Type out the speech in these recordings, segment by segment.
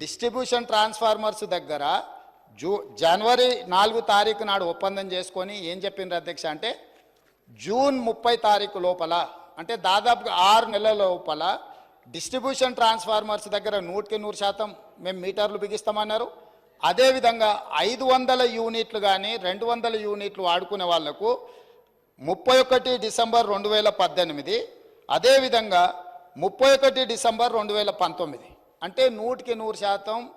Distribution transformers దగ్గర జూ జనవరి నాలుగు తారీఖు నాడు ఒప్పందం చేసుకొని ఏం చెప్పిండ్రు అధ్యక్ష అంటే జూన్ ముప్పై తారీఖు లోపల అంటే దాదాపుగా ఆరు నెలల లోపల డిస్ట్రిబ్యూషన్ ట్రాన్స్ఫార్మర్స్ దగ్గర నూటికి నూరు శాతం మేము మీటర్లు బిగిస్తామన్నారు. అదేవిధంగా ఐదు వందల యూనిట్లు కానీ రెండు వందల యూనిట్లు వాడుకునే వాళ్ళకు ముప్పై ఒకటి డిసెంబర్ రెండు వేల పద్దెనిమిది అదేవిధంగా ముప్పై ఒకటి డిసెంబర్ రెండు వేల పంతొమ్మిది. అంటే నూటికి నూరు శాతం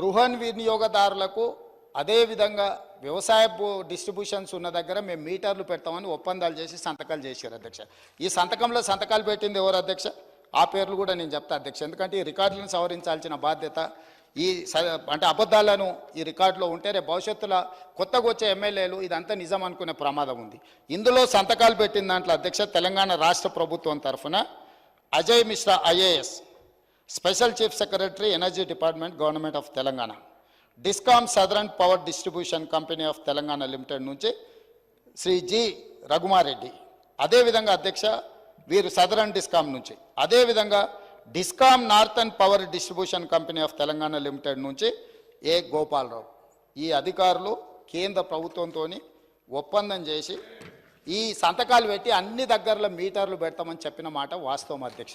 గృహ వినియోగదారులకు అదేవిధంగా వ్యవసాయ డిస్ట్రిబ్యూషన్స్ ఉన్న దగ్గర మేము మీటర్లు పెడతామని ఒప్పందాలు చేసి సంతకాలు చేశారు అధ్యక్ష. ఈ సంతకంలో సంతకాలు పెట్టింది ఎవరు అధ్యక్ష? ఆ పేర్లు కూడా నేను చెప్తా అధ్యక్ష. ఎందుకంటే ఈ రికార్డులను సవరించాల్సిన బాధ్యత ఈ స- అంటే అబద్ధాలను ఈ రికార్డులో ఉంటే రేపు భవిష్యత్తులో కొత్తగా వచ్చే ఎమ్మెల్యేలు ఇదంతా నిజం అనుకునే ప్రమాదం ఉంది. ఇందులో సంతకాలు పెట్టిన దాంట్లో అధ్యక్ష తెలంగాణ రాష్ట్ర ప్రభుత్వం తరఫున Ajay Mishra IAS special chief secretary energy department government of Telangana. Discom southern power distribution company of Telangana limited నుంచి శ్రీ జి. రఘుమారెడ్డి. అదేవిధంగా అధ్యక్ష వీరు సదరన్ డిస్కామ్ నుంచి. అదేవిధంగా discom northern power distribution company of Telangana limited నుంచి ఏ. గోపాలరావు. ఈ అధికారులు కేంద్ర ప్రభుత్వంతో ఒప్పందం చేసి ఈ సంతకాలు పెట్టి అన్ని దగ్గరలో మీటర్లు పెడతామని చెప్పిన మాట వాస్తవం అధ్యక్ష.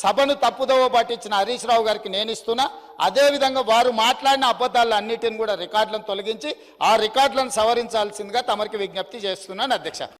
సభను తప్పుదోవ పట్టించిన హరీష్ రావు గారికి నేను ఇస్తున్నా. అదేవిధంగా వారు మాట్లాడిన అబద్ధాలు అన్నిటిని కూడా రికార్డులను తొలగించి ఆ రికార్డులను సవరించాల్సిందిగా తమరికి విజ్ఞప్తి చేస్తున్నాను అధ్యక్ష.